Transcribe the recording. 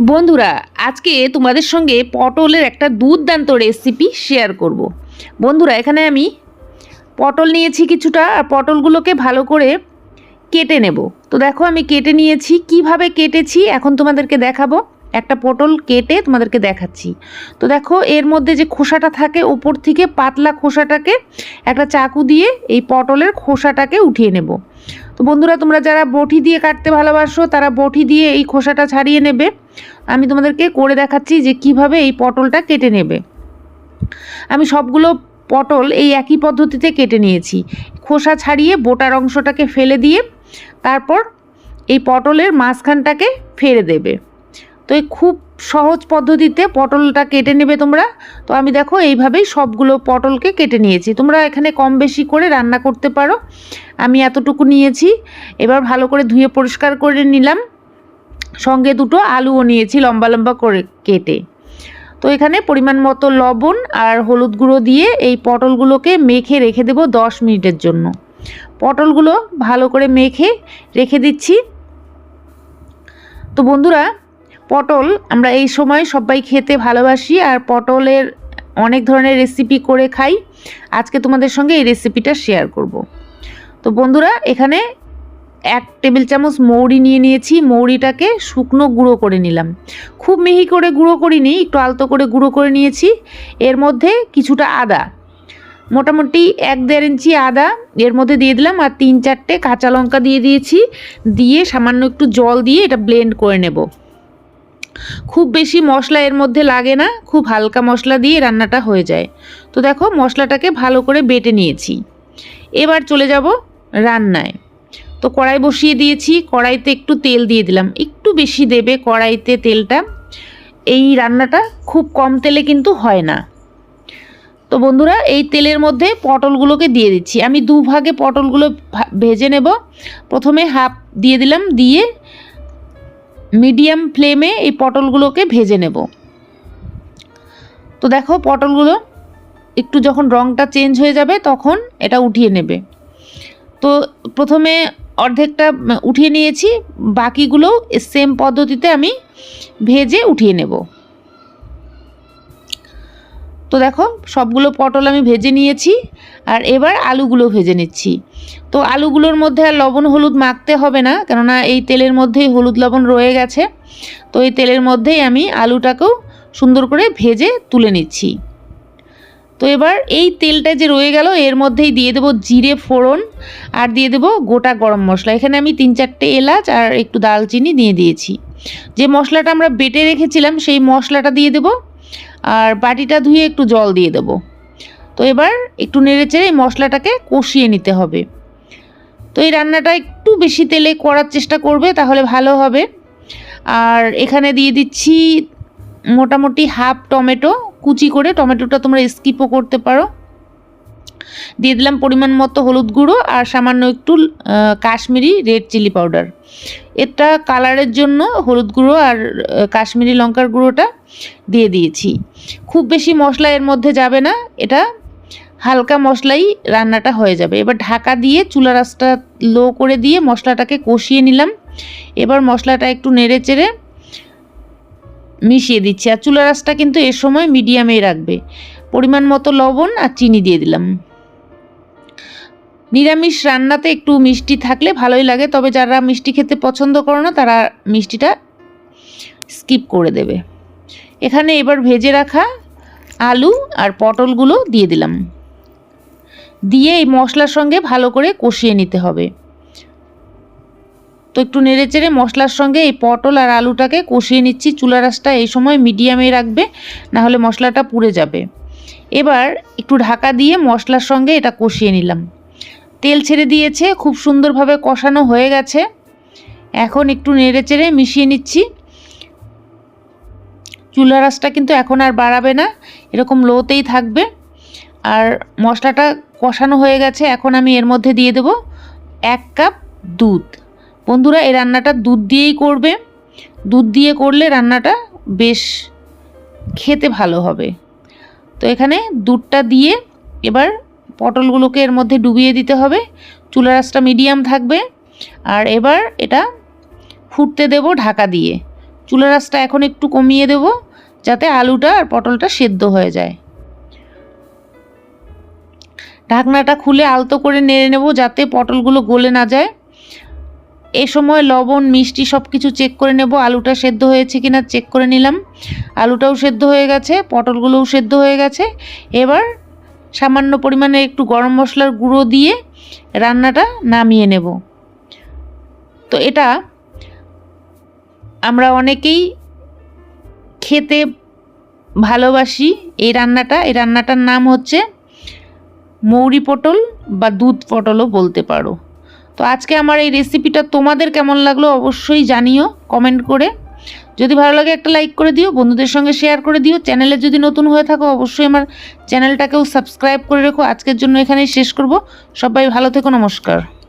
বন্ধুরা, আজকে তোমাদের সঙ্গে পটলের একটা দুর্দান্ত রেসিপি শেয়ার করব। বন্ধুরা, এখানে আমি পটল নিয়েছি কিছুটা আর পটলগুলোকে ভালো করে কেটে নেব। তো দেখো, আমি কেটে নিয়েছি। কীভাবে কেটেছি এখন তোমাদেরকে দেখাবো। একটা পটল কেটে তোমাদেরকে দেখাচ্ছি। তো দেখো, এর মধ্যে যে খোসাটা থাকে ওপর থেকে পাতলা খোসাটাকে একটা চাকু দিয়ে এই পটলের খোসাটাকে উঠিয়ে নেব। তো বন্ধুরা, তোমরা যারা বটি দিয়ে কাটতে ভালোবাসো, তারা বটি দিয়ে এই খোসাটা ছাড়িয়ে নেবে। আমি তোমাদেরকে করে দেখাচ্ছি যে কীভাবে এই পটলটা কেটে নেবে। আমি সবগুলো পটল এই একই পদ্ধতিতে কেটে নিয়েছি। খোসা ছাড়িয়ে বোটার অংশটাকে ফেলে দিয়ে তারপর এই পটলের মাঝখানটাকে ফেলে দেবে। তো এই খুব সহজ পদ্ধতিতে পটলটা কেটে নেবে তোমরা। তো আমি দেখো এইভাবেই সবগুলো পটলকে কেটে নিয়েছি। তোমরা এখানে কম বেশি করে রান্না করতে পারো। আমি এতটুকু নিয়েছি। এবার ভালো করে ধুয়ে পরিষ্কার করে নিলাম। সঙ্গে দুটো আলুও নিয়েছি লম্বা লম্বা করে কেটে। তো এখানে পরিমাণ মতো লবণ আর হলুদ গুঁড়ো দিয়ে এই পটলগুলোকে মেখে রেখে দেবো দশ মিনিটের জন্য। পটলগুলো ভালো করে মেখে রেখে দিচ্ছি। তো বন্ধুরা পটল আমরা এই সময় সবাই খেতে ভালোবাসি আর পটলের অনেক ধরনের রেসিপি করে খাই। আজকে তোমাদের সঙ্গে এই রেসিপিটা শেয়ার করব। তো বন্ধুরা, এখানে এক টেবিল চামচ মৌরি নিয়ে নিয়েছি। মৌরিটাকে শুকনো গুঁড়ো করে নিলাম। খুব মিহি করে গুঁড়ো করিনি, একটু আলতো করে গুঁড়ো করে নিয়েছি। এর মধ্যে কিছুটা আদা, মোটামুটি এক দেড় ইঞ্চি আদা এর মধ্যে দিয়ে দিলাম আর তিন চারটে কাঁচা লঙ্কা দিয়ে দিয়েছি। দিয়ে সামান্য একটু জল দিয়ে এটা ব্লেন্ড করে নেব। খুব বেশি মশলা এর মধ্যে লাগে না, খুব হালকা মশলা দিয়ে রান্নাটা হয়ে যায়। তো দেখো মশলাটাকে ভালো করে বেটে নিয়েছি। এবার চলে যাব রান্নায়। তো কড়াই বসিয়ে দিয়েছি, কড়াইতে একটু তেল দিয়ে দিলাম। একটু বেশি দেবে কড়াইতে তেলটা। এই রান্নাটা খুব কম তেলে কিন্তু হয় না। তো বন্ধুরা, এই তেলের মধ্যে পটলগুলোকে দিয়ে দিচ্ছি। আমি দু ভাগে পটলগুলো ভেজে নেব। প্রথমে হাফ দিয়ে দিলাম, দিয়ে মিডিয়াম ফ্লেমে এই পটলগুলোকে ভেজে নেব। তো দেখো পটলগুলো একটু যখন রঙটা চেঞ্জ হয়ে যাবে তখন এটা উঠিয়ে নেবে। তো প্রথমে অর্ধেকটা উঠিয়ে নিয়েছি, বাকিগুলো সেম পদ্ধতিতে আমি ভেজে উঠিয়ে নেব। তো দেখো, সবগুলো পটল আমি ভেজে নিয়েছি আর এবার আলুগুলো ভেজে নিচ্ছি। তো আলুগুলোর মধ্যে আর লবণ হলুদ মাখতে হবে না, কেননা এই তেলের মধ্যেই হলুদ লবণ রয়ে গেছে। তো এই তেলের মধ্যেই আমি আলুটাকেও সুন্দর করে ভেজে তুলে নিচ্ছি। তো এবার এই তেলটা যে রয়ে গেল, এর মধ্যেই দিয়ে দেবো জিরে ফোড়ন আর দিয়ে দেবো গোটা গরম মশলা। এখানে আমি তিন চারটে এলাচ আর একটু দালচিনি দিয়ে দিয়েছি। যে মশলাটা আমরা বেটে রেখেছিলাম, সেই মশলাটা দিয়ে দেবো আর বাটিটা ধুয়ে একটু জল দিয়ে দেবো। তো এবার একটু নেড়ে চেড়ে এই মশলাটাকে কষিয়ে নিতে হবে। তো এই রান্নাটা একটু বেশি তেলে করার চেষ্টা করবে, তাহলে ভালো হবে। আর এখানে দিয়ে দিচ্ছি মোটামুটি হাফ টমেটো, কুচি করে। টমেটোটা তোমরা স্কিপও করতে পারো। দিয়ে দিলাম পরিমাণ মতো হলুদ গুঁড়ো আর সামান্য একটু কাশ্মীরি রেড চিলি পাউডার। এটা কালারের জন্য হলুদ গুঁড়ো আর কাশ্মীরি লঙ্কার গুঁড়োটা দিয়ে দিয়েছি। খুব বেশি মশলা এর মধ্যে যাবে না, এটা হালকা মশলাই রান্নাটা হয়ে যাবে। এবার ঢাকা দিয়ে চুলা রাসটা লো করে দিয়ে মশলাটাকে কষিয়ে নিলাম। এবার মশলাটা একটু নেড়ে চেড়ে মিশিয়ে দিচ্ছি। আর চুলা রাসটা কিন্তু এ সময় মিডিয়ামেই রাখবে। পরিমাণ মতো লবণ আর চিনি দিয়ে দিলাম। নিরামিষ রান্নাতে একটু মিষ্টি থাকলে ভালোই লাগে, তবে যারা মিষ্টি খেতে পছন্দ করো না, তারা মিষ্টিটা স্কিপ করে দেবে। এখানে এবার ভেজে রাখা আলু আর পটলগুলো দিয়ে দিলাম। দিয়ে এই মশলার সঙ্গে ভালো করে কষিয়ে নিতে হবে। তো একটু নেড়ে চেড়ে মশলার সঙ্গে এই পটল আর আলুটাকে কষিয়ে নিচ্ছি। চুলা রাসটা এই সময় মিডিয়ামে রাখবে না হলে মশলাটা পুড়ে যাবে। এবার একটু ঢাকা দিয়ে মশলার সঙ্গে এটা কষিয়ে নিলাম। তেল ছেড়ে দিয়েছে, খুব সুন্দরভাবে কষানো হয়ে গেছে। এখন একটু নেড়ে চেড়ে মিশিয়ে নিচ্ছি। চুলা রাসটা কিন্তু এখন আর বাড়াবে না, এরকম লোতেই থাকবে। আর মশলাটা কষানো হয়ে গেছে, এখন আমি এর মধ্যে দিয়ে দেব এক কাপ দুধ। বন্ধুরা, এই রান্নাটা দুধ দিয়েই করবে। দুধ দিয়ে করলে রান্নাটা বেশ খেতে ভালো হবে। তো এখানে দুধটা দিয়ে এবার পটলগুলোকে এর মধ্যে ডুবিয়ে দিতে হবে। চুলা রাসটা মিডিয়াম থাকবে। আর এবার এটা ফুটতে দেব ঢাকা দিয়ে। চুলা রাসটা এখন একটু কমিয়ে দেব যাতে আলুটা আর পটলটা সেদ্ধ হয়ে যায়। ঢাকনাটা খুলে আলতো করে নেড়ে নেব যাতে পটলগুলো গলে না যায়। এ সময় লবণ, মিষ্টি সব কিছু চেক করে নেব আলুটা সেদ্ধ হয়েছে কিনা চেক করে নিলাম। আলুটাও সেদ্ধ হয়ে গেছে, পটলগুলোও সেদ্ধ হয়ে গেছে। এবার সামান্য পরিমাণে একটু গরম মশলার গুঁড়ো দিয়ে রান্নাটা নামিয়ে নেব। তো এটা আমরা অনেকেই খেতে ভালোবাসি, এই রান্নাটা, এই রান্নাটার নাম হচ্ছে মৌরি পটল বা দুধ পটলও বলতে পারো। তো আজকে আমার এই রেসিপিটা তোমাদের কেমন লাগল অবশ্যই জানিও কমেন্ট করে। যদি ভালো লাগে একটা লাইক করে দিও, বন্ধুদের সঙ্গে শেয়ার করে দিও। চ্যানেলে যদি নতুন হয়ে থাকো, অবশ্যই আমার চ্যানেলটাকেও সাবস্ক্রাইব করে রেখো। আজকের জন্য এখানেই শেষ করব। সবাই ভালো থেকো, নমস্কার।